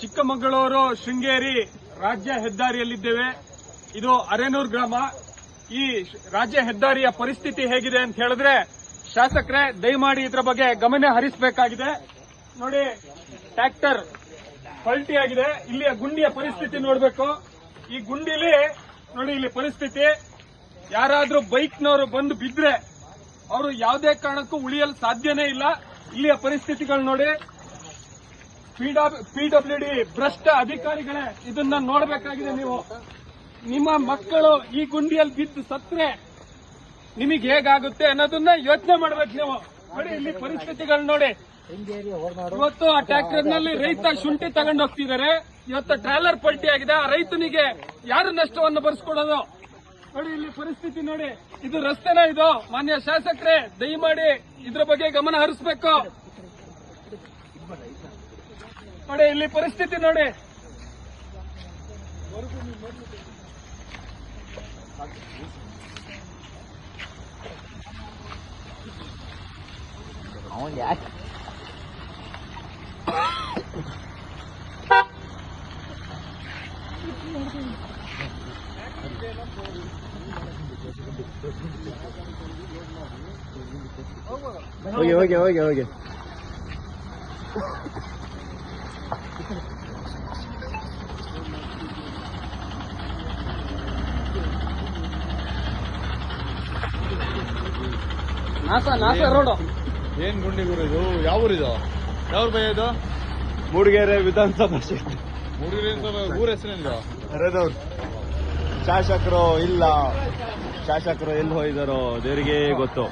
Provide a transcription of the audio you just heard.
ಚಿಕ್ಕಮಗಳೂರು, ಶೃಂಗೇರಿ ರಾಜ್ಯ ಹೆದ್ದಾರಿಯಲ್ಲಿದ್ದೇವೆ. ಇದು ಅರೆನೂರ್ ಗ್ರಾಮ. ಈ ರಾಜ್ಯ ಹೆದ್ದಾರಿಯ ಪರಿಸ್ಥಿತಿ ಹೇಗಿದೆ ಅಂತ ಹೇಳಿದ್ರೆ, ಶಾಸಕರೇ, ದಯಮಾಡಿ ಇದರ ಬಗ್ಗೆ ಗಮನ ಹರಿಸಬೇಕಾಗಿದೆ. ನೋಡಿ ಟ್ರ್ಯಾಕ್ಟರ್ ಪಲ್ಟಿ ಆಗಿದೆ ಇಲ್ಲಿಯ ಗುಂಡಿಯ ಪರಿಸ್ಥಿತಿ ನೋಡಬೇಕು. ಈ ಗುಂಡಿಲಿ, ನೋಡಿ ಇಲ್ಲಿ ಪರಿಸ್ಥಿತಿ. ಯಾರಾದ್ರೂ ಬೈಕ್ನವರು ಬಂದು ಬಿದ್ರೆ, ಅವರು ಯಾವುದೇ ಕಾರಣಕ್ಕೂ ಉಳಿಯಲು ಸಾಧ್ಯನೇ ಇಲ್ಲ. ಇಲ್ಲಿಯ ಪರಿಸ್ಥಿತಿಗಳು ನೋಡಿ. ಪಿಡಬ್ಲ್ಯೂ ಡಿ ಭ್ರಷ್ಟ ಅಧಿಕಾರಿಗಳೇ ಇದನ್ನ ನೋಡಬೇಕಾಗಿದೆ ನೀವು. ನಿಮ್ಮ ಮಕ್ಕಳು ಈ ಗುಂಡಿಯಲ್ಲಿ ಬಿದ್ದು ಸತ್ರೆ ನಿಮಗೆ ಹೇಗಾಗುತ್ತೆ ಅನ್ನೋದನ್ನ ಯೋಚನೆ ಮಾಡ್ಬೇಕು ನೀವು. ನೋಡಿ ಇಲ್ಲಿ ಪರಿಸ್ಥಿತಿಗಳು ನೋಡಿ. ಇವತ್ತು ಆ ಟ್ರ್ಯಾಕ್ಟರ್ನಲ್ಲಿ ರೈತ ಶುಂಠಿ ತಗೊಂಡು ಹೋಗ್ತಿದ್ದಾರೆ. ಇವತ್ತು ಟ್ರಾಲರ್ ಪಲ್ಟಿ ಆಗಿದೆ. ಆ ರೈತನಿಗೆ ಯಾರು ನಷ್ಟವನ್ನು ಬರ್ಸ್ಕೊಡೋದು ನೋಡಿ ಇಲ್ಲಿ ಪರಿಸ್ಥಿತಿ ನೋಡಿ. ಇದು ರಸ್ತೆನ ಇದು? ಮಾನ್ಯ ಶಾಸಕರೇ, ದಯಮಾಡಿ ಇದ್ರ ಬಗ್ಗೆ ಗಮನ ಹರಿಸಬೇಕು. ನೋಡಿ ಇಲ್ಲಿ ಪರಿಸ್ಥಿತಿ ನೋಡಿ. ಹೋಗಿ ಹೋಗಿ ಹೋಗಿ ಹೋಗಿ. ನಾಸ ನಾಸ ರೋಡು. ಏನ್ ಗುಂಡಿ ಗುರು ಇದು? ಯಾವ ಊರಿದು? ಯಾವ ಭಯ ಇದು? ಮೂಡಿಗೆರೆ ವಿಧಾನಸಭಾ ಕ್ಷೇತ್ರ ಮೂಡಿಗೆರೆ ಊರ ಹೆಸರೇನಿದು ಅರೆದವ್ರು ಶಾಸಕರು ಇಲ್ಲ. ಶಾಸಕರು ಎಲ್ಲಿ ಹೋಗಿದಾರೋ ದೇವರಿಗೆ ಗೊತ್ತು.